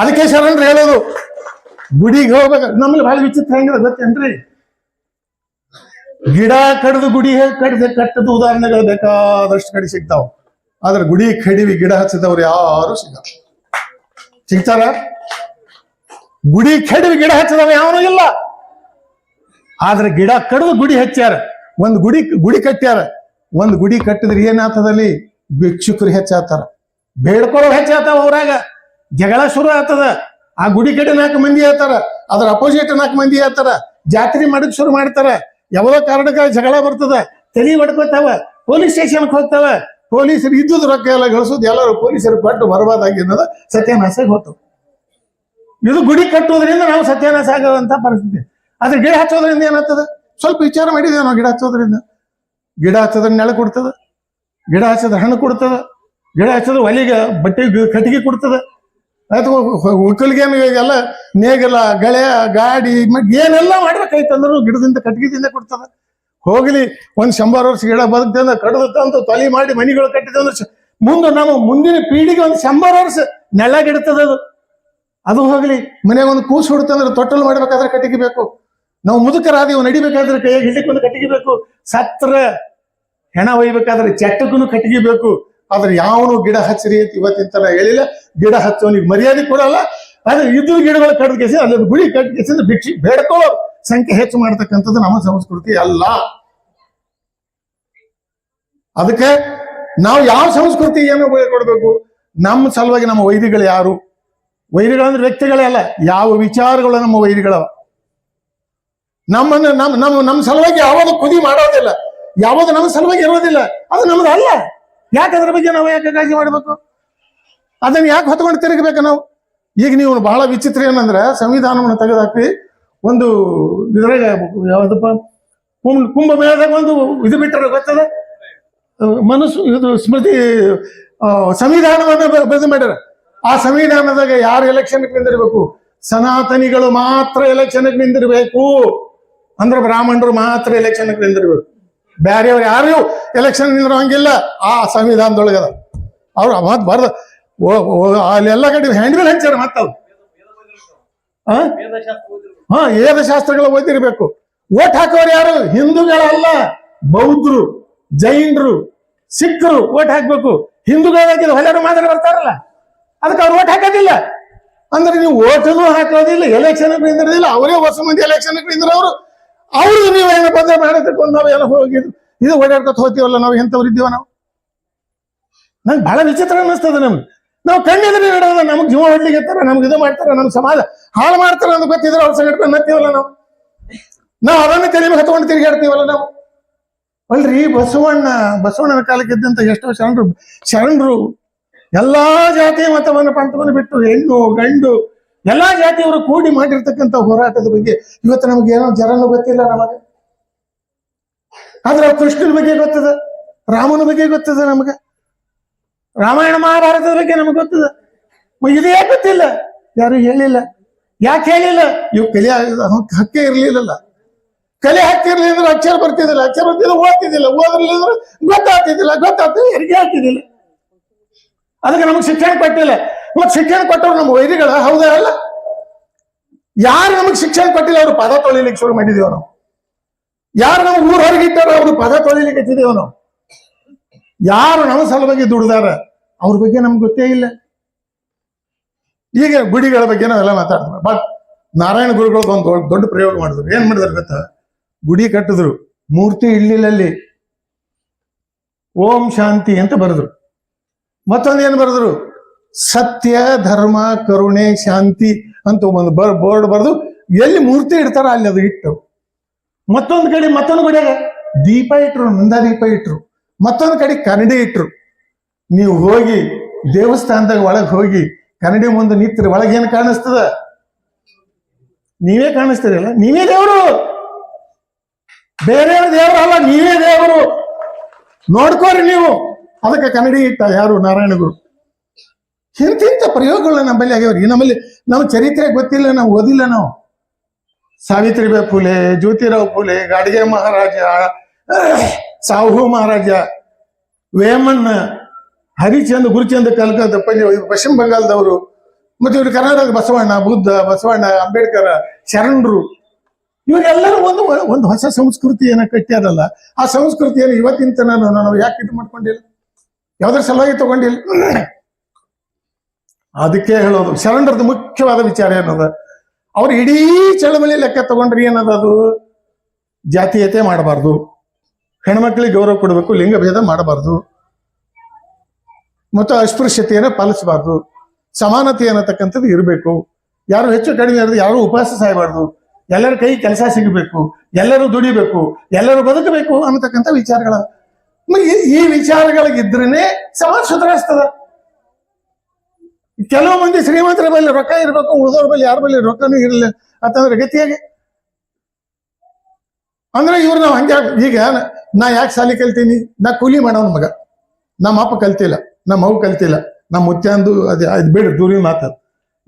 ಅದಕ್ಕೆ ಶರಣರು ಹೇಳೋದು, ಗುಡಿಗೆ ಹೋಗ್ಬೇಕು. ನಮ್ಮಲ್ಲಿ ಬಹಳ ವಿಚಿತ್ರ ಹೆಂಗಿದೆ ಗೊತ್ತೇನ್ರಿ? ಗಿಡ ಕಡ್ದು ಗುಡಿ ಕಡ್ದು ಕಟ್ಟದ ಉದಾಹರಣೆಗಳು ಬೇಕಾದಷ್ಟು ಕಡೆ ಸಿಗ್ತಾವ. ಆದ್ರೆ ಗುಡಿ ಕಡಿವಿ ಗಿಡ ಹಚ್ಚಿದವ್ರು ಯಾರು ಸಿಗಲ್ಲ. ಸಿಗ್ತಾರ? ಗುಡಿ ಕೆಡವಿ ಗಿಡ ಹಚ್ಚಿದವ ಯಾವನು ಇಲ್ಲ. ಆದ್ರೆ ಗಿಡ ಕಡ್ದು ಗುಡಿ ಹಚ್ಚಾರ ಒಂದ್ ಗುಡಿ ಗುಡಿ ಕಟ್ಟ್ಯಾರ. ಒಂದ್ ಗುಡಿ ಕಟ್ಟಿದ್ರೆ ಏನಾಗ್ತದಲ್ಲಿ ಭಿಕ್ಷುಕರು ಹೆಚ್ಚಾತಾರ ಬೇಡ್ಕೊಳ್ಳೋ ಹೆಚ್ಚಾತಾವ ಊರಾಗ. ಜಗಳ ಶುರು ಆಗ್ತದ. ಆ ಗುಡಿ ಕಡೆ ನಾಲ್ಕು ಮಂದಿ ಹೇಳ್ತಾರ, ಅದ್ರ ಅಪೋಸಿಟ್ ನಾಲ್ಕು ಮಂದಿ ಹೇಳ್ತಾರ, ಜಾತ್ರೆ ಮಾಡಕ್ ಶುರು ಮಾಡ್ತಾರ. ಯಾವ್ದೋ ಕಾರಣಕ್ಕೆ ಜಗಳ ಬರ್ತದ, ತಲೆ ಹೊಡ್ಕೋತಾವ, ಪೊಲೀಸ್ ಸ್ಟೇಷನ್ಗೆ ಹೋಗ್ತಾವ. ಪೊಲೀಸರು ಇದ್ದುದ್ ರೊಕ್ಕ ಎಲ್ಲ ಗಳಿಸೋದು ಎಲ್ಲರೂ ಪೊಲೀಸರು ಕೊಟ್ಟು ಬರಬಾರ್ದಾಗಿ ಅನ್ನೋದು ಸತ್ಯಾನಾಶಕ್ಕೆ ಗೊತ್ತು ಇದು ಗುಡಿ ಕಟ್ಟೋದ್ರಿಂದ ನಾವು ಸತ್ಯಾನಾಶ ಆಗುವಂತ ಪರಿಸ್ಥಿತಿ. ಆದ್ರೆ ಗಿಡ ಹಚ್ಚೋದ್ರಿಂದ ಏನಾಗ್ತದ? ಸ್ವಲ್ಪ ವಿಚಾರ ಮಾಡಿದೇವೆ ನಾವು, ಗಿಡ ಹಚ್ಚೋದ್ರಿಂದ. ಗಿಡ ಹಚ್ಚೋದ್ರ ನೆಲ ಕೊಡ್ತದ, ಗಿಡ ಹಚ್ಚೋದ್ರ ಹಣ್ಣು ಕೊಡ್ತದ, ಗಿಡ ಹಚ್ಚೋದ್ರ ಒಲಿಗೆ ಬಟ್ಟೆ ಕಟ್ಟಿಗೆ ಕೊಡ್ತದ. ಅಥವಾ ಒಕ್ಕಲಿಗೆ ಎಲ್ಲ ನೇಗಲ, ಗಳೆ, ಗಾಡಿ ಏನೆಲ್ಲ ಮಾಡ್ಬೇಕಾಯ್ತಂದ್ರು ಗಿಡದಿಂದ ಕಟ್ಟಿಗೆದಿಂದ ಕೊಡ್ತದ. ಹೋಗ್ಲಿ, ಒಂದ್ ಶಂಬರ್ ವರ್ಷ ಗಿಡ ಬದುಕ್ತಂದ್ರೆ ಕಡದ ತಂದು ತಲೆ ಮಾಡಿ ಮನಿಗಳು ಕಟ್ಟಿದಂದ್ರೆ ಮುಂದೆ ನಮ್ಮ ಮುಂದಿನ ಪೀಳಿಗೆ ಒಂದು ಶಂಬರ್ ವರ್ಷ ನೆಳ್ಳಗಿಡ್ತದ ಅದು. ಅದು ಹೋಗ್ಲಿ, ಮನೆಯಾಗ ಒಂದು ಕೂಸು ಹುಡುತಂದ್ರೆ ತೊಟ್ಟಲು ಮಾಡ್ಬೇಕಾದ್ರೆ ಕಟ್ಟಿಗೆ ಬೇಕು ನಾವು ಮುದುಕರಾದೀವು ನಡಿಬೇಕಾದ್ರೆ ಕೈಯಾಗ ಹಿಡಿಕೊಂಡು ಒಂದು ಕಟ್ಟಿಗೆ ಬೇಕು ಸತ್ರ ಹೆಣ ಒಯ್ಬೇಕಾದ್ರೆ ಚಟ್ಟಕ್ಕೂ ಕಟ್ಟಿಗೆ ಬೇಕು ಆದ್ರೆ ಯಾವನು ಗಿಡ ಹಚ್ಚರಿ ಇವತ್ತಿನ ತರ ಹೇಳಿಲ್ಲ. ಗಿಡ ಹಚ್ಚೋನಿಗೆ ಮರ್ಯಾದೆ ಕೊಡಲ್ಲ. ಆದ್ರೆ ಇದ್ದ ಗಿಡಗಳ ಕಡ್ದು ಒಂದು ಗುಡಿ ಅಂದ್ರೆ ಭಿಕ್ಷಿ ಬೇಡ್ಕೊಳ್ಳೋ ಸಂಖ್ಯೆ ಹೆಚ್ಚು ಮಾಡ್ತಕ್ಕಂಥದ್ದು ನಮ್ಮ ಸಂಸ್ಕೃತಿ ಅಲ್ಲ. ಅದಕ್ಕೆ ನಾವು ಯಾವ ಸಂಸ್ಕೃತಿ ಏನು ಕೊಡಬೇಕು ನಮ್ಮ ಸಲುವಾಗಿ ನಮ್ಮ ವೈದ್ಯಗಳು ಯಾರು? ವೈರಿಗಳಂದ್ರೆ ವ್ಯಕ್ತಿಗಳೇ ಅಲ್ಲ. ಯಾವ ವಿಚಾರಗಳು ನಮ್ಮ ವೈರಿಗಳವ? ನಮ್ಮನ್ನು ನಮ್ಮ ನಮ್ಮ ನಮ್ಮ ಸಲುವಾಗಿ ಯಾವಾಗ ಕುದಿ ಮಾಡೋದಿಲ್ಲ. ಯಾವಾಗ ನಮ್ಮ ಸಲುವಾಗಿ ಇರೋದಿಲ್ಲ. ಅದು ನಮ್ದು ಅಲ್ಲ. ಯಾಕೆ ಅದ್ರ ಬಗ್ಗೆ ನಾವು ಯಾಕೆ ಕಾಳಜಿ ಮಾಡಬೇಕು? ಅದನ್ನ ಯಾಕೆ ಹೊತ್ಕೊಂಡು ತಿರುಗಬೇಕು ನಾವು? ಈಗ ನೀವು ಬಹಳ ವಿಚಿತ್ರ ಏನಂದ್ರೆ ಸಂವಿಧಾನವನ್ನು ತೆಗೆದಾಕಿ ಒಂದು ಇದ್ರಾಗ ಯಾವ್ದಪ್ಪ? ಕುಂಭ ಕುಂಭಮೇಳದಾಗ ಒಂದು ಇದು ಬಿಟ್ಟರೆ ಗೊತ್ತದ? ಮನಸ್ಸು ಇದು ಸ್ಮೃತಿ ಸಂವಿಧಾನವನ್ನ ಬ- ಮಾಡ್ಯಾರ. ಆ ಸಂವಿಧಾನದಾಗ ಯಾರು ಎಲೆಕ್ಷನ್ ನಿಂದಿರ್ಬೇಕು? ಸನಾತನಿಗಳು ಮಾತ್ರ ಎಲೆಕ್ಷನ್ ನಿಂದಿರ್ಬೇಕು. ಅಂದ್ರೆ ಬ್ರಾಹ್ಮಣರು ಮಾತ್ರ ಎಲೆಕ್ಷನ್ ನಿಂದಿರ್ಬೇಕು. ಬ್ಯಾರೆಯವ್ರು ಯಾರು ಎಲೆಕ್ಷನ್ ನಿಂದಿರೋ ಹಂಗಿಲ್ಲ. ಆ ಸಂವಿಧಾನದೊಳಗದ. ಅವ್ರು ಮತ್ ಬರ್ದ ಅಲ್ಲೆಲ್ಲ ಕಡೆ ಹ್ಯಾಂಡ್ಬಿಲ್ ಹಂಚಾರ ಮತ್ತವು. ಹಾ, ವೇದಶಾಸ್ತ್ರಗಳು ಓದಿರ್ಬೇಕು. ಓಟ್ ಹಾಕೋರು ಯಾರು? ಹಿಂದೂಗಳಲ್ಲ. ಬೌದ್ಧರು, ಜೈನರು ಸಿಖ್ರು ಓಟ್ ಹಾಕ್ಬೇಕು. ಹಿಂದೂಗಳಾಗಿದ್ದು ಹೊಲೆರು ಮಾತ್ರ ಬರ್ತಾರಲ್ಲ. ಅದಕ್ಕೆ ಅವ್ರು ಓಟ್ ಹಾಕೋದಿಲ್ಲ. ಅಂದ್ರೆ ನೀವು ಓಟನು ಹಾಕೋದಿಲ್ಲ ಎಲೆಕ್ಷನ್ ನಿಂದಿರೋದಿಲ್ಲ ಅವರೇ ಹೊಸ ಮಂದಿ ಎಲೆಕ್ಷನ್ ಅವರು ಅವ್ರು ನೀವು ಏನೋ ಮಾಡೋದಕ್ಕೆ ಮಾಡತಕ್ಕ ನಾವು ಎಲ್ಲ ಹೋಗಿ ಇದು ಓಡಾಡ್ಕೊತ ಹೋಗ್ತೀವಲ್ಲ, ನಾವು ಎಂತವ್ರು ಇದ್ದೀವ ನಾವು? ನಂಗೆ ಬಹಳ ವಿಚಿತ್ರ ಅನ್ನಿಸ್ತದೆ ನಮ್ಗೆ. ನಾವು ಕಣ್ಣಿದ್ರೆ ನಡೆದ ನಮ್ಗೆ ಜೀವ ಹೊಡ್ಲಿಕ್ಕೆ ನಮ್ಗೆ ಇದು ಮಾಡ್ತಾರೆ ನಮ್ಮ ಸಮಾಜ ಹಾಳು ಮಾಡ್ತಾರ ಅಂತ ಗೊತ್ತಿದ್ರೆ ಅವ್ರ ಸಂಘಟನೆ ನತ್ತೀವಲ್ಲ ನಾವು. ನಾವು ಅದನ್ನ ತಲೆ ಹತ್ಕೊಂಡು ತಿರುಗಾಡ್ತೀವಲ್ಲ ನಾವು. ಅಲ್ರಿ, ಬಸವಣ್ಣ, ಬಸವಣ್ಣನ ಕಾಲಕ್ಕೆ ಇದ್ದಂತ ಎಷ್ಟೋ ಶರಣರು ಶರಣರು ಎಲ್ಲಾ ಜಾತಿ ಮತವನ್ನು ಪಂಥವನ್ನು ಬಿಟ್ಟು ಹೆಣ್ಣು, ಗಂಡು, ಎಲ್ಲಾ ಜಾತಿಯವರು ಕೂಡಿ ಮಾಡಿರ್ತಕ್ಕಂಥ ಹೋರಾಟದ ಬಗ್ಗೆ ಇವತ್ತು ನಮ್ಗೆ ಏನೋ ಜರನು ಗೊತ್ತಿಲ್ಲ ನಮಗೆ. ಆದ್ರೆ ಕೃಷ್ಣನ ಬಗ್ಗೆ ಗೊತ್ತದ, ರಾಮನ ಬಗ್ಗೆ ಗೊತ್ತದ ನಮಗೆ. ರಾಮಾಯಣ ಮಹಾಭಾರತದ ಬಗ್ಗೆ ನಮಗೆ ಗೊತ್ತದ. ಇದೇ ಗೊತ್ತಿಲ್ಲ. ಯಾರು ಹೇಳಿಲ್ಲ. ಯಾಕೆ ಹೇಳಿಲ್ಲ? ಇವು ಕಲಿಯ ಹಕ್ಕೆ ಇರ್ಲಿಲ್ಲಲ್ಲ. ಕಲೆ ಹಾಕ್ತಿರ್ಲಿಲ್ಲ ಅಂದ್ರೆ ಅಕ್ಷರ ಬರ್ತಿದ್ದಿಲ್ಲ. ಅಕ್ಷರ ಬರ್ತಿದ್ರೆ ಓದ್ತಿದ್ದಿಲ್ಲ. ಓದಿರ್ಲಿಲ್ಲ ಅಂದ್ರೆ ಗೊತ್ತಾಗ್ತಿದ್ದಿಲ್ಲ, ಗೊತ್ತಾಗ್ತಿಲ್ಲ, ಹೆರಿಗೆ ಆಗ್ತಿದ್ದಿಲ್ಲ. ಅದಕ್ಕೆ ನಮಗೆ ಶಿಕ್ಷಣ ಕೊಟ್ಟಿಲ್ಲ. ಮತ್ತೆ ಶಿಕ್ಷಣ ಕೊಟ್ಟವ್ರು ನಮ್ಮ ವೈದ್ಯಗಳ ಹೌದಾ ಅಲ್ಲ? ಯಾರು ನಮಗೆ ಶಿಕ್ಷಣ ಕೊಟ್ಟಿಲ್ಲ, ಅವ್ರು ಪದ ತೊಳಿಲಿಕ್ಕೆ ಶುರು ಮಾಡಿದೀವಿ ನಾವು. ಯಾರು ನಮ್ಗೆ ಊರ ಹೊರಗಿಟ್ಟಾರ ಅವ್ರು ಪದ ತೊಳಿಲಿಕ್ಕೆ ಹಚ್ಚಿದೇವು ನಾವು. ಯಾರು ನಮ್ಮ ಸಲುವಾಗಿ ದುಡ್ದಾರ? ಅವ್ರ ಬಗ್ಗೆ ನಮ್ಗೆ ಗೊತ್ತೇ ಇಲ್ಲ. ಈಗ ಗುಡಿಗಳ ಬಗ್ಗೆ ನಾವೆಲ್ಲ ಮಾತಾಡ್ತೀವಿ. ಬಟ್ ನಾರಾಯಣ ಗುರುಗಳು ಒಂದು ದೊಡ್ಡ ಪ್ರಯೋಗ ಮಾಡಿದ್ರು. ಏನ್ ಮಾಡಿದ್ರು ಗೊತ್ತಾ? ಗುಡಿ ಕಟ್ಟಿದ್ರು. ಮೂರ್ತಿ ಇಡ್ಲಿಲ್ಲಲ್ಲಿ ಓಂ ಶಾಂತಿ ಅಂತ ಬರೆದ್ರು. ಮತ್ತೊಂದು ಏನ್ ಬರೆದ್ರು? ಸತ್ಯ, ಧರ್ಮ, ಕರುಣೆ, ಶಾಂತಿ ಅಂತ ಒಂದು ಬೋರ್ಡ್ ಬರೆದು ಎಲ್ಲಿ ಮೂರ್ತಿ ಇಡ್ತಾರ ಅಲ್ಲಿ ಅದು ಇಟ್ಟು. ಮತ್ತೊಂದು ಕಡೆ ಮತ್ತೊಂದು ಕಡೆ ದೀಪ ಇಟ್ರು, ನಂದ ದೀಪ ಇಟ್ರು. ಮತ್ತೊಂದು ಕಡೆ ಕನ್ನಡಿ ಇಟ್ರು. ನೀವು ಹೋಗಿ ದೇವಸ್ಥಾನದಾಗ ಒಳಗೆ ಹೋಗಿ ಕನ್ನಡಿ ಮುಂದೆ ನಿಂತರ ಒಳಗೆ ಏನು ಕಾಣಿಸ್ತದ? ನೀವೇ ಕಾಣಿಸ್ತೀರಲ್ಲ? ನೀವೇ ದೇವರು! ಬೇರೆ ದೇವರು ಅಲ್ಲ, ನೀವೇ ದೇವರು! ನೋಡ್ಕೋರಿ ನೀವು. ಅದಕ್ಕೆ ಕನ್ನಡಿ ಇಟ್ಟ ಯಾರು? ನಾರಾಯಣ ಗುರು. ಇಂತಿಂತ ಪ್ರಯೋಗಗಳನ್ನ ನಮ್ಮಲ್ಲಿ ಆಗ್ಯಾವ್ರಿ. ನಮ್ಮಲ್ಲಿ ನಮ್ಮ ಚರಿತ್ರೆ ಗೊತ್ತಿಲ್ಲ, ನಾವು ಓದಿಲ್ಲ ನಾವು. ಸಾವಿತ್ರಿಬಾಯಿ ಫುಲೆ ಜ್ಯೋತಿರಾವ್ ಫುಲೆ ಗಾಡಿಗೆ ಮಹಾರಾಜ, ಸಾಹು ಮಹಾರಾಜ, ವೇಮಣ್ಣ ಹರಿಚಂದ್, ಗುರುಚಂದ್ ಕಲ್ಕತ್ತ ಪಂಜ ಪಶ್ಚಿಮ ಬಂಗಾಳದವರು, ಮತ್ತೆ ಇವರು ಕರ್ನಾಟಕದ ಬಸವಣ್ಣ, ಬುದ್ಧ, ಬಸವಣ್ಣ, ಅಂಬೇಡ್ಕರ್, ಶರಣರು, ಇವರೆಲ್ಲರೂ ಒಂದು ಒಂದು ಹೊಸ ಸಂಸ್ಕೃತಿಯನ್ನ ಕಟ್ಟ್ಯಾರಲ್ಲ ಆ ಸಂಸ್ಕೃತಿಯನ್ನು ಇವತ್ತಿನ ನಾವು ನಾವು ಯಾಕೆ ಇದು ಮಾಡ್ಕೊಂಡಿಲ್ಲ? ಯಾವ್ದ್ರ ಸಲುವಾಗಿ ತಗೊಂಡಿಲ್ಲ? ಅದಕ್ಕೆ ಹೇಳೋದು, ಶರಣರದ್ದು ಮುಖ್ಯವಾದ ವಿಚಾರ ಏನದ? ಅವ್ರು ಇಡೀ ಚಳವಳಿ ಲೆಕ್ಕ ತಗೊಂಡ್ರಿ ಏನದ ಅದು? ಜಾತೀಯತೆ ಮಾಡಬಾರ್ದು. ಹೆಣ್ಮಕ್ಳಿಗೆ ಗೌರವ ಕೊಡಬೇಕು ಲಿಂಗಭೇದ ಮಾಡಬಾರ್ದು. ಮತ್ತು ಅಸ್ಪೃಶ್ಯತೆಯನ್ನು ಪಾಲಿಸಬಾರ್ದು. ಸಮಾನತೆ ಅನ್ನತಕ್ಕಂಥದ್ದು ಇರಬೇಕು. ಯಾರು ಹೆಚ್ಚು ಕಡಿಮೆ ಇರೋದು ಯಾರು ಉಪವಾಸ ಸಾಯಬಾರ್ದು ಎಲ್ಲರ ಕೈ ಕೆಲಸ ಸಿಗಬೇಕು. ಎಲ್ಲರೂ ದುಡಿಬೇಕು. ಎಲ್ಲರೂ ಬದುಕಬೇಕು ಅನ್ನತಕ್ಕಂಥ ವಿಚಾರಗಳ. ಈ- ವಿಚಾರಗಳಿಗಿದ್ರೇ ಸಮಾಜ ಸುಧಾರಿಸ್ತದ ಕೆಲವು ಮಂದಿ ಶ್ರೀಮಂತರ ಬಳಿ ರೊಕ್ಕ ಇರಬೇಕು, ಉಳಿದವ್ರ ಬಳಿ ಯಾರ ಬಳಿ ರೊಕ್ಕನೂ ಇರಲಿಲ್ಲ ಅಂತಂದ್ರೆ ಗತಿಯಾಗಿ ಅಂದ್ರೆ ಇವ್ರು ನಾವು ಹಂಗೆ, ಈಗ ನಾ ಯಾಕೆ ಸಾಲಿ ಕಲ್ತೀನಿ? ನಾ ಕೂಲಿ ಮಾಡೋನ್ ಮಗ. ನಮ್ಮ ಅಪ್ಪ ಕಲ್ತಿಲ್ಲ. ನಮ್ಮ ಅವು ಕಲ್ತಿಲ್ಲ. ನಮ್ಮ ಮುತ್ಯಾಂದು ಅದು ಅದು ಬೇಡ, ದೂರಿನ ಮಾತು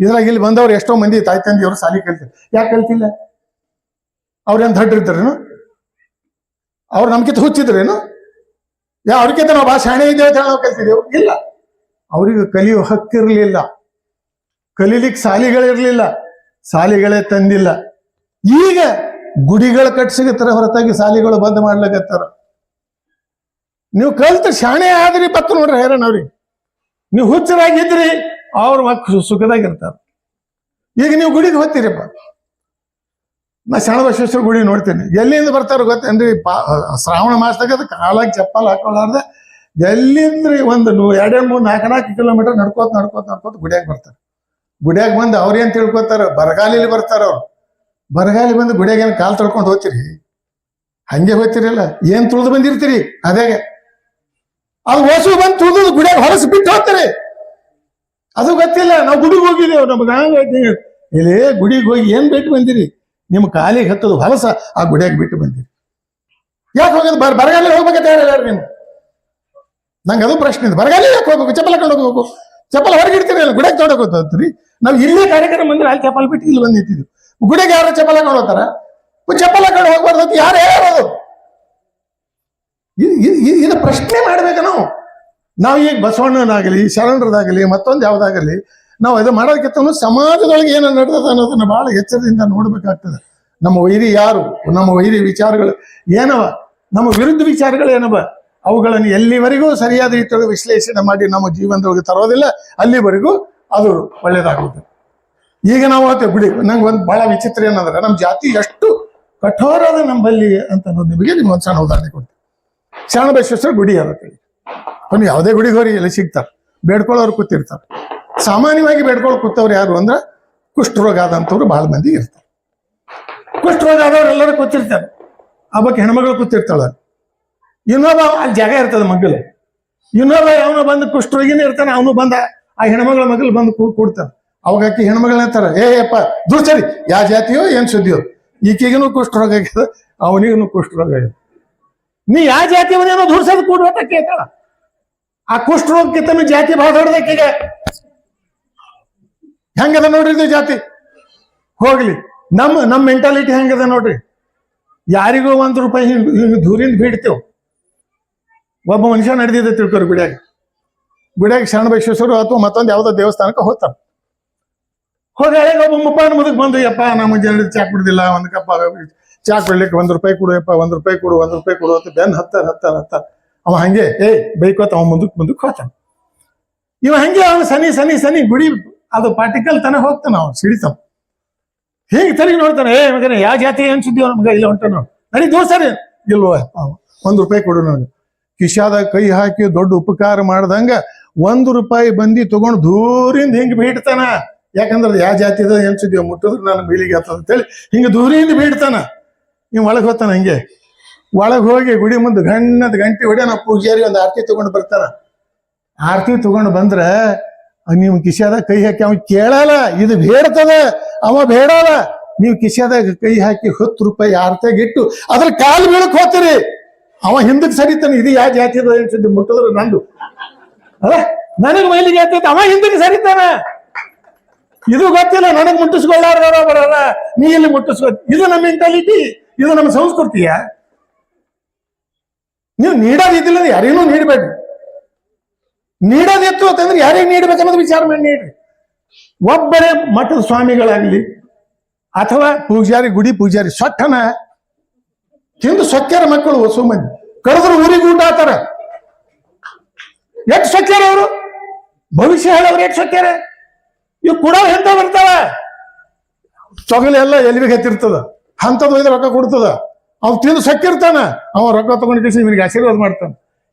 ಇದ್ರಾಗ ಇಲ್ಲಿ ಬಂದವ್ರು ಎಷ್ಟೋ ಮಂದಿ ತಾಯಿ ತಂದಿ ಅವ್ರು ಸಾಲಿ ಕಲ್ತಿಲ್ಲ ಯಾಕೆ ಕಲ್ತಿಲ್ಲ? ಅವ್ರೇನು ದಡ್ರಿದ್ದಾರೇನು ಅವ್ರು ನಮ್ಕಿಂತ ಹುಚ್ಚಿದ್ರೇನು? ಯಾ, ಅವ್ರಿಗಿಂತ ನಾವು ಭಾಳ ಶಾಣೆ ಇದ್ದೇವೆ ಅಂತ ನಾವು ಕಲ್ತಿದ್ದೇವೆ? ಇಲ್ಲ. ಅವ್ರಿಗೆ ಕಲಿಯೋ ಹಕ್ಕಿರ್ಲಿಲ್ಲ ಕಲೀಲಿಕ್ಕೆ ಸಾಲಿಗಳಿರ್ಲಿಲ್ಲ ಸಾಲಿಗಳೇ ತಂದಿಲ್ಲ. ಈಗ ಗುಡಿಗಳು ಕಟ್ಸಿಗತ್ತರ ಹೊರತಾಗಿ ಸಾಲಿಗಳು ಬಂದ್ ಮಾಡ್ಲಿಕತ್ತಾರ. ನೀವು ಕಲ್ತ ಶಾಣೆ ಆದ್ರಿ ಬತ್ತು ನೋಡ್ರಿ ಹೈರಾಣ ಅವ್ರಿಗೆ. ನೀವು ಹುಚ್ಚರಾಗಿದ್ರಿ, ಅವ್ರ ಮಕ್ಕಳು ಸುಖದಾಗಿರ್ತಾರ. ಈಗ ನೀವು ಗುಡಿಗೆ ಹೋಗ್ತೀರಿಪ್ಪ. ನಾ ಶರಣ ಬಸವೇಶ್ವರ ಗುಡಿ ನೋಡ್ತೇನೆ. ಎಲ್ಲಿಂದ ಬರ್ತಾರ ಗೊತ್ತೇನ್ರಿ? ಶ್ರಾವಣ ಮಾಸದಾಗ ಅದು, ಕಾಲಾಗಿ ಚಪ್ಪಲ್ ಹಾಕೊಳ್ಳಾರ್ದೆ ಎಲ್ಲಿಂದ್ರಿ ಒಂದು ನೂ ಎರಡೆರಡು ಮೂರು ನಾಲ್ಕು ನಾಲ್ಕು ಕಿಲೋಮೀಟರ್ ನಡ್ಕೋತ ನಡ್ಕೋತ ನಡ್ಕೋತ ಗುಡಿಯಾಗ ಬರ್ತಾರೆ. ಗುಡಿಯಾಗ ಬಂದು ಅವ್ರೇನ್ ತಿಳ್ಕೊತಾರ? ಬರಗಾಲಿಲಿ ಬರ್ತಾರ ಅವ್ರು. ಬರಗಾಲಿ ಬಂದು ಗುಡಿಯಾಗ ಏನು ಕಾಲ್ ತಳ್ಕೊಂಡು ಹೋಗ್ತೀರಿ? ಹಂಗೆ ಹೋಗ್ತಿರಲ್ಲ? ಏನು ತುಳಿದು ಬಂದಿರ್ತೀರಿ? ಅದೇ ಅದು ಹೊಸು ಬಂದು ತುಳಿದು ಗುಡಿಯಾಗ ಹೊರಸ್ ಬಿಟ್ಟು ಹೋಗ್ತಾರೆ. ಅದು ಗೊತ್ತಿಲ್ಲ, ನಾವು ಗುಡಿಗೆ ಹೋಗಿದ್ದೇವೆ ನಮ್ಗೆ ಹಂಗೈತಿ ಇಲ್ಲಿ ಗುಡಿಗೆ ಹೋಗಿ ಏನ್ ಬಿಟ್ಟು ಬಂದಿರಿ? ನಿಮ್ಮ ಕಾಲಿಗೆ ಹತ್ತದು ಹೊಲಸ ಆ ಗುಡಿಯಾಗ ಬಿಟ್ಟು ಬಂದಿರಿ. ಯಾಕೆ ಹೋಗೋದು? ಬರ, ಬರಗಾಲ ಹೋಗ್ಬೇಕಂತ ಹೇಳಿ ನೀನು? ನಂಗೆ ಅದು ಪ್ರಶ್ನೆ ಇದೆ. ಬರಗಾಲ ಯಾಕೆ ಹೋಗ್ಬೇಕು? ಚಪ್ಪಲ್ ಹಾಕೊಂಡು ಹೋಗ್ಬೇಕು. ಚಪ್ಪಲ್ ಹೊರಗೆ ಇಡ್ತೀರಿ ಅಲ್ಲ, ಗುಡಿಯಾಗ ತೊಡಕ್ ಹೋಗ್ತೀರಿ? ನಾವು ಇಲ್ಲೇ ಕಾರ್ಯಕ್ರಮ ಬಂದ್ರೆ ಅಲ್ಲಿ ಚಪ್ಪಲ್ ಬಿಟ್ಟು ಇಲ್ಲಿ ಬಂದು ಗುಡಿಗೆ ಯಾರು ಚಪ್ಪಲ್ ಹಾಕೊಂಡು ಹೋಗ್ತಾರ? ಚಪ್ಪಲ್ ಹಾಕೊಂಡು ಹೋಗ್ಬಾರ್ದು ಯಾರು ಹೇಳೋದು ಇದು ಪ್ರಶ್ನೆ ಮಾಡ್ಬೇಕು ನಾವು. ನಾವು ಈಗ ಬಸವಣ್ಣನಾಗಲಿ, ಶರಣರದಾಗಲಿ, ಮತ್ತೊಂದು ಯಾವ್ದಾಗಲಿ, ನಾವು ಇದು ಮಾಡೋದಕ್ಕಿಂತ ಸಮಾಜದೊಳಗೆ ಏನು ನಡೆದದ ಅನ್ನೋದನ್ನ ಬಹಳ ಎಚ್ಚರದಿಂದ ನೋಡ್ಬೇಕಾಗ್ತದೆ. ನಮ್ಮ ವೈರಿ ಯಾರು? ನಮ್ಮ ವೈರಿ ವಿಚಾರಗಳು ಏನವ? ನಮ್ಮ ವಿರುದ್ಧ ವಿಚಾರಗಳು ಏನವ? ಅವುಗಳನ್ನು ಎಲ್ಲಿವರೆಗೂ ಸರಿಯಾದ ರೀತಿಯೊಳಗೆ ವಿಶ್ಲೇಷಣೆ ಮಾಡಿ ನಮ್ಮ ಜೀವನದೊಳಗೆ ತರೋದಿಲ್ಲ, ಅಲ್ಲಿವರೆಗೂ ಅದು ಒಳ್ಳೇದಾಗುತ್ತೆ ಈಗ ನಾವು ಹೇಳ್ತೇವೆ, ಬಿಡಿ, ನಂಗೆ ಒಂದು ಬಹಳ ವಿಚಿತ್ರ ಏನಂದ್ರೆ, ನಮ್ಮ ಜಾತಿ ಎಷ್ಟು ಕಠೋರದ ನಮ್ಮಲ್ಲಿ ಅಂತ ನಿಮಗೆ ನಿಮ್ಗೆ ಒಂದು ಸಣ್ಣ ಉದಾಹರಣೆ ಕೊಡ್ತೀನಿ. ಶರಣ ಬಸವೇಶ್ವರ ಗುಡಿ ಅದಕ್ಕೆ ಅವ್ನು ಯಾವುದೇ ಗುಡಿಗೆ ಹೋಗಿ ಎಲ್ಲಿ ಸಿಗ್ತಾರೆ? ಬೇಡ್ಕೊಳ್ಳೋರು ಕೂತಿರ್ತಾರೆ. ಸಾಮಾನ್ಯವಾಗಿ ಬೇಡ್ಕೊಳ್ಳೋ ಕೂತವ್ರು ಯಾರು ಅಂದ್ರೆ ಕುಷ್ಠರೋಗ ಆದಂಥವ್ರು ಬಹಳ ಮಂದಿ ಇರ್ತಾರೆ. ಕುಷ್ಠರೋಗ ಆದವ್ರು ಎಲ್ಲರೂ ಕೂತಿರ್ತಾರೆ. ಆ ಬಗ್ಗೆ ಹೆಣ್ಮಗಳು ಕೂತಿರ್ತಾಳೆ. ಇನ್ನೊಬ್ಬ ಅಲ್ಲಿ ಜಾಗ ಇರ್ತದೆ ಮಗ್ಗಲು. ಇನ್ನೊಬ್ಬ ಅವನು ಬಂದು ಕುಷ್ಠರೋಗಿನೇ ಇರ್ತಾನೆ, ಅವನು ಬಂದ ಆ ಹೆಣ್ಮಗಳ ಮಗಲು ಬಂದು ಕೂಡ್ತಾನೆ. ಅವಾಗ ಆಕಿ ಹೆಣ್ಮಗಳನ್ನ ಅಂತಾರ ಏ ಅಪ್ಪ ದುರ್ಚರಿ ಯಾವ ಜಾತಿಯೋ, ಏನ್ ಸುದ್ದಿಯೋ? ಈಕೆಗೂ ಕುಷ್ಠರೋಗ ಆಗ್ಯದ ಅವನಿಗೂ ಕುಷ್ಠರೋಗ ಆಗ್ಯದ ನೀ ಯಾವ ಜಾತಿ ಅವನೇನೋ ಧೂರ್ಸೋದು ಕೂಡುವಂತ ಕೇಳ್ತಾಳ. ಆ ಕುಷ್ಠರೋಗಕ್ಕಿಂತ ಜಾತಿ ಭಾಳ ದೊಡ್ಡದಕ್ಕೀಗ ಹೆಂಗದ ನೋಡ್ರಿ ಇದು ಜಾತಿ? ಹೋಗ್ಲಿ. ನಮ್ಮ ನಮ್ಮ ಮೆಂಟಾಲಿಟಿ ಹೆಂಗದ ನೋಡ್ರಿ? ಯಾರಿಗೂ ಒಂದ್ ರೂಪಾಯಿ ಹಿಂಗ್ ಹಿಂಗ್ ದೂರಿಂದ ಬೀಡ್ತೇವ್ ಒಬ್ಬ ಮನುಷ್ಯ ನಡೆದಿದೆ ತಿಳ್ಕೊರಿ ಗುಡಿಯಾಗ. ಗುಡಿಯಾಗ ಶರಣ ಅಥವಾ ಮತ್ತೊಂದು ಯಾವ್ದೋ ದೇವಸ್ಥಾನಕ್ಕೆ ಹೋಗ್ತಾರ. ಹೋಗಿ ಒಬ್ಬ ಮುಪ್ಪಾನ ಮುದಕ್ ಬಂದು, ಯಪ್ಪ ನಮ್ಮ ಜನ ಚಾಕ್ ಬಿಡುದಿಲ್ಲ ಒಂದ್ ಕಪ್ಪ ಚಾ ಕೊಡ್ಲಿಕ್ಕೆ ಒಂದ್ ರೂಪಾಯಿ ಕೊಡು, ಯಪ್ಪ, ಒಂದ್ ರೂಪಾಯಿ ಕೊಡು, ಒಂದ್ ರೂಪಾಯಿ ಕೊಡು ಅಂತ ಬೆನ್ ಹತ್ತ ಹತ್ತ ಹತ್ತಾರ. ಅವ ಹಂಗೆ, ಏ, ಬೈಕೋತ, ಅವ ಮುಂದಕ್ ಮುಂದಕ್ ಹೋಗ್ತಾನ. ಇವ ಹಂಗೆ ಅವನು ಸನಿ ಸನಿ ಸನಿ ಗುಡಿ ಅದು ಪಾರ್ಟಿಕಲ್ ತನ ಹೋಗ್ತಾನ ಅವ್ನು, ಸಿಡಿತಾವ. ಹೇಗೆ ತಲೆಗೆ ನೋಡ್ತಾನೆ, ಏ, ಮಗನ, ಯಾವ ಜಾತಿ, ಏನ್ ಸುದ್ದಿ ಅವ್ನ ಮಗ, ಇಲ್ಲ ಹೊಂಟ ನೋಡು. ದೋಸರಿ ಇಲ್ವೋ ಒಂದ್ ರೂಪಾಯಿ ಕೊಡು ನನಗೆ. ಕಿಶಾದ ಕೈ ಹಾಕಿ ದೊಡ್ಡ ಉಪಕಾರ ಮಾಡ್ದಂಗ ಒಂದ್ ರೂಪಾಯಿ ಬಂದಿ ತಗೊಂಡು ದೂರಿಂದ ಹಿಂಗ್ ಬೀಡ್ತಾನ ಯಾಕಂದ್ರೆ ಯಾವ ಜಾತಿ ಅದ ಏನ್ ಸುದ್ದಿ ಮುಟ್ಟಿದ್ರೆ ನನ್ನ ಹೇಳಿ ಅಂತೇಳಿ ಹಿಂಗ ದೂರಿಂದ ಬೀಡ್ತಾನ ಇವ್ ಒಳಗೆ ಹೋಗ್ತಾನ ಹಂಗೆ. ಒಳಗೆ ಹೋಗಿ ಗುಡಿ ಮುಂದೆ ಗಣ್ಣದ ಗಂಟೆ ಹೊಡ್ಯಾನ ಪೂಜಾರಿ ಒಂದು ಆರತಿ ತಗೊಂಡು ಬರ್ತಾನ ಆರತಿ ತಗೊಂಡು ಬಂದ್ರೆ ನೀವು ಕಿಸಿಯಾದ ಕೈ ಹಾಕಿ ಅವ ಕೇಳಲ್ಲ, ಇದು ಬೇಡ್ತದ, ಅವ ಬೇಡಲ್ಲ. ನೀವು ಕಿಸಿಯಾದಾಗ ಕೈ ಹಾಕಿ ಹತ್ತು ರೂಪಾಯಿ ಆರತಿಯಾಗಿ ಇಟ್ಟು ಅದ್ರ ಕಾಲು ಬೀಳಕ್ ಹೋಗ್ತೀರಿ. ಅವ ಹಿಂದಕ್ಕೆ ಸರಿತಾನೆ ಇದು ಯಾವ ಜಾತಿ ಅನ್ಸುತ್ತೆ ಮುಟ್ಟಿದ್ರೆ ನಂದು. ಅಲ್ಲ, ನನಗ್ ಮೈಲಿಗೆ ಆಗ್ತೈತೆ, ಅವ ಹಿಂದಕ್ಕೆ ಸರಿತಾನ ಇದು ಗೊತ್ತಿಲ್ಲ, ನನಗ್ ಮುಟ್ಟಿಸ್ಕೊಳ್ಳಾರ ಬರಲ್ಲ ನೀ ಇಲ್ಲಿ ಮುಟ್ಟಿಸ್ಕೊ, ಇದು ನಮ್ಮ ಮೆಂಟಾಲಿಟಿ ಇದು ನಮ್ಮ ಸಂಸ್ಕೃತಿಯ. ನೀವು ನೀಡೋದಿದ್ದಿಲ್ಲ ಯಾರಿಗೂ ನೀಡಬೇಡ್ರಿ. ನೀಡೋದಿತ್ತು ಅಂತಂದ್ರೆ ಯಾರಿಗೆ ನೀಡ್ಬೇಕು ಅನ್ನೋದು ವಿಚಾರ ಮಾಡಿ ನೀಡ್ರಿ. ಒಬ್ಬರೇ ಮಠದ ಸ್ವಾಮಿಗಳಾಗ್ಲಿ ಅಥವಾ ಪೂಜಾರಿ, ಗುಡಿ ಪೂಜಾರಿ, ಸೊಟ್ಟನ ತಿಂದು ಸೊಕ್ಕ್ಯಾರ ಮಕ್ಕಳು ಹೊಸ ಮಂದಿ. ಕರೆದ್ರು ಊರಿಗೆ ಊಟ ಆತಾರ ಎಷ್ಟು ಸೊಕ್ಕ್ಯಾರ ಅವರು? ಭವಿಷ್ಯ ಹೇಳವ್ರು ಎಷ್ಟು ಸೊಕ್ಕ್ಯಾರ? ಇವ್ ಕೂಡ ಎಂತ ಬರ್ತಾವ. ತೊಗಲೆಲ್ಲ ಎಲ್ಲ ಎಲ್ಲಿಗೆ ಹತ್ತಿರ್ತದ? ಅಂತದ್ ಒಯ್ದು ರೊಕ್ಕ ಕೊಡ್ತದ? ಅವ್ ತಿಂದು ಸಕ್ಕಿರ್ತಾನ. ಅವ ರೊಕ್ಕ ತಗೊಂಡು ಕೇಸಿ ನಿಮಗೆ ಆಶೀರ್ವಾದ ಮಾಡ್ತಾನ.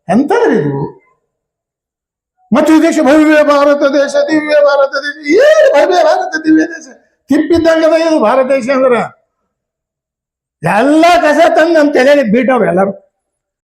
ಎಂತಂದ್ರೆ ಇದು? ಮತ್ತು ದೇಶ ಭವ್ಯ ಭಾರತ ದೇಶ, ದಿವ್ಯ ಭಾರತ ದೇಶ. ಏನು ಭವ್ಯ ಭಾರತ, ದಿವ್ಯ ದೇಶ? ತಿಪ್ಪಿದ್ದಂಗದ ಇದು ಭಾರತ ದೇಶ ಅಂದ್ರ. ಎಲ್ಲ ಕಸ ತಂದು ನಮ್ಮ ತಲೆ ಬೀಟವ್ರು ಎಲ್ಲರೂ.